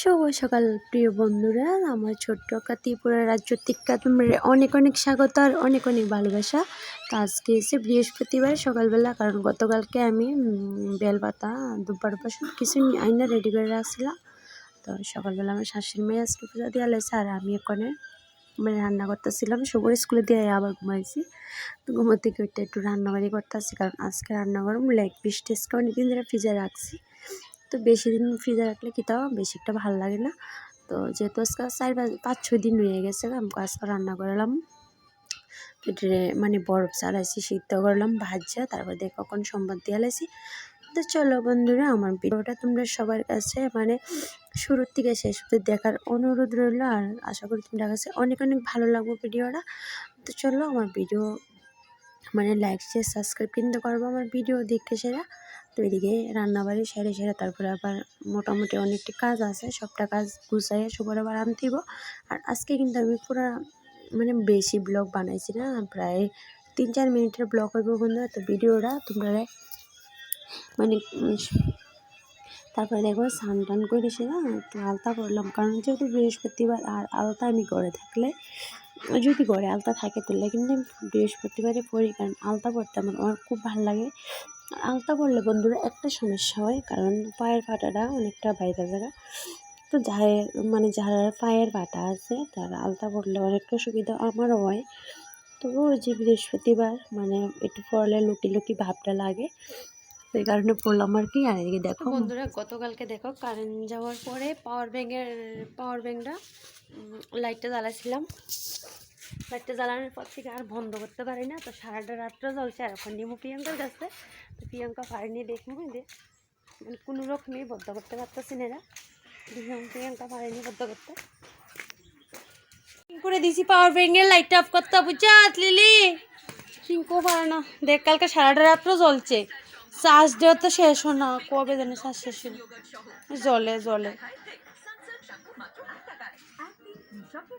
শুভ সকাল, প্রিয় বন্ধুরা। আমার ছোট্ট একটা ত্রিপুরা রাজ্য থেকে তোমরা অনেক অনেক স্বাগত আর অনেক অনেক ভালোবাসা। তো আজকে এসে বৃহস্পতিবার সকালবেলা, কারণ গতকালকে আমি বেলপাতা দুপার পাশে কিছু আইনা রেডি করে রাখছিলাম। তো সকালবেলা আমার শাশুড়ি মেয়ে আজকে পূজা দিয়ে আলাইছে আর আমি এখানে মানে রান্না করতেছিলাম। শুভর স্কুলে দিয়ে আবার ঘুমাইছি। তো ঘুমো থেকে ওইটা একটু রান্নাবাড়ি করতেছি, কারণ আজকে রান্না করুম লেগ পিস টেস্টকে অনেকদিন ধরে ফ্রিজে রাখছি। তো বেশি দিন ফ্রিজে রাখলে কি তাও বেশি একটা ভালো লাগে না। তো যেহেতু আজকে চার পাঁচ, ছয় দিন হয়ে গেছে আজকে রান্না করলাম পেটে মানে বরফ চালাইছি সিদ্ধ করলাম, ভাজা, তারপর দিয়ে কখন সম্বাদ দিয়ে আলাইছি তো চলো বন্ধুরা, আমার ভিডিওটা তোমরা সবার কাছে মানে শুরুর থেকে শেষ অব্দি দেখার অনুরোধ রইল, আর আশা করি তোমরা কাছে অনেক অনেক ভালো লাগবে ভিডিওটা। তো চলো আমার ভিডিও মানে লাইক শেয়ার সাবস্ক্রাইব কিন্তু করব আমার ভিডিও দেখতে সেরা। তো এদিকে রান্নাবাড়ি সেরে সেরে তারপরে আবার মোটামুটি অনেকটি কাজ আছে। সবটা কাজ গুছাইয়ে সবার আবার আনতেইব আর আজকে কিন্তু আমি পুরো মানে বেশি ব্লগ বানাইছি না, প্রায় তিন চার মিনিটের ব্লগ হইব বন্ধুরা। তো ভিডিওটা তোমরা মানে তারপরে দেখো স্নান টান করে না, একটু আলতা করলাম। কারণ যেহেতু বৃহস্পতিবার আর আলতা আমি ঘরে থাকলে যদি ঘরে আলতা থাকে তাহলে কিন্তু বৃহস্পতিবারে পড়ি। কারণ আলতা পড়তে আমার আমার খুব ভালো লাগে। আলতা পরলে বন্ধুরা একটা সমস্যা হয় কারণ পায়ের পাটাটা অনেকটা বাইরে জায়গা তো যাই মানে যারা পায়ের পাটা আছে তারা আলতা পরলে অনেকটা সুবিধা আমারও হয়। তবুও ওই যে বৃহস্পতিবার মানে একটু পরলে লুকি লুকি ভাবটা লাগে। সেই কারণে পড়লাম আর কি আর এদিকে দেখো। বন্ধুরা গতকালকে দেখো কারেন্ট যাওয়ার পরে পাওয়ার ব্যাঙ্কের পাওয়ার ব্যাঙ্কটা লাইটটা জ্বালাছিলাম। লাইটটা জ্বালানোর পর থেকে আর বন্ধ করতে পারি না। তো সারাটা রাত্রে জ্বলছে আর এখন নিমু প্রিয়াঙ্কার কাছে তো প্রিয়াঙ্কা পারেনি দেখব যে। মানে কোনো রকমই বদ্ধ করতে পারতেছি না প্রিয়াঙ্কা পারেনি বদ্ধ করতে। করে দিছি পাওয়ার ব্যাঙ্কের লাইটটা অফ করতে বুঝছা লিলি? পিঙ্কও পারে না। দেখ কালকে সারাটা রাত্র জ্বলছে। চার্জ দেওয়া তো শেষ না। কবে জানি চার্জ শেষ হলো। জলে জলে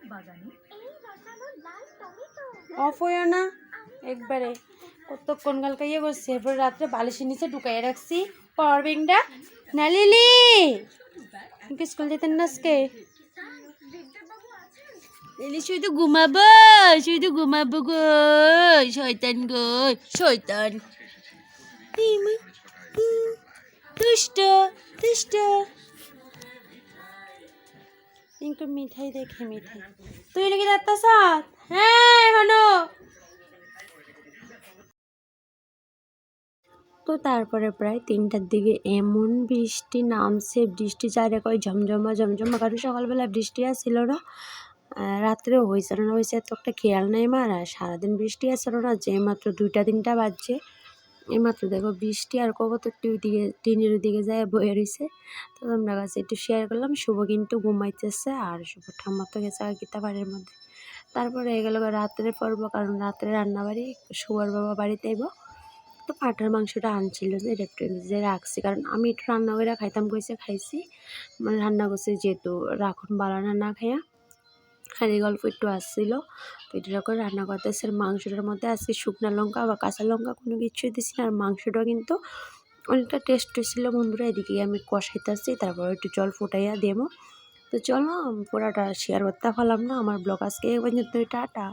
অফ হইও না। একবারে কতক্ষণ কালকে ইয়ে করছে এরপর রাত্রে বালিশের নিচে ঢুকাইয়ে রাখছি। পাওয়ার ব্যাংকটা না লিলি! স্কুল যেতেন না আজকে। লিলি শুধু ঘুমাবো শুধু ঘুমাবো গো শয়তান গো শয়তান। দুষ্ট দুষ্ট। ইনকো মিঠাই দেখে, মিঠাই। তুই নাকি যাচ্তাস হ্যাঁ এখনও। তো তারপরে প্রায় তিনটার দিকে এমন বৃষ্টি নামছে, বৃষ্টি চারে কয় ঝমঝমা ঝমঝমা। কারণ সকালবেলা বৃষ্টি আসছিল না রাত্রেও হয়েছিল না। হয়েছে তো একটা খেয়াল নাই মার, আর সারাদিন বৃষ্টি আসছিল না, যে মাত্র দুইটা তিনটা বাজছে। এইমাত্র দেখো বৃষ্টি আর একটু দিকে টিনের দিকে যায় বয়ে রয়েছে তো তোমরা কাছে একটু শেয়ার করলাম, শুভ কিন্তু ঘুমাইতেছে আর শুভ ঠাম্মা তো গেছে গীতা বাড়ির মধ্যে। তারপরে এগুলো রাত্রে পড়ব, কারণ রাত্রে রান্না বাড়ি শুভর বাবা বাড়িতে আইব। তো পাটার মাংসটা আনছিল যে একটু যে রাখছি, কারণ আমি একটু রান্না করে খাইতাম, কইছে খাইছি। মানে রান্না করছি যেহেতু রাখুন বালানা না খাইয়া। খালি গল্প একটু আসছিল। তো এটা করে রান্না করতেছে আর মাংসটার মধ্যে আজকে শুকনো লঙ্কা বা কাঁচা লঙ্কা কোনো কিছুই দিছি না। আর মাংসটা কিন্তু অনেকটা টেস্ট হয়েছিলো। বন্ধুরা, এদিকে আমি কষাইতে আসছি তারপর একটু জল ফুটাইয়া দেবো। তো চলো, পুরাটা শেয়ার করতে পারলাম না। আমার ব্লগ আজকে এই পর্যন্ত টাটা।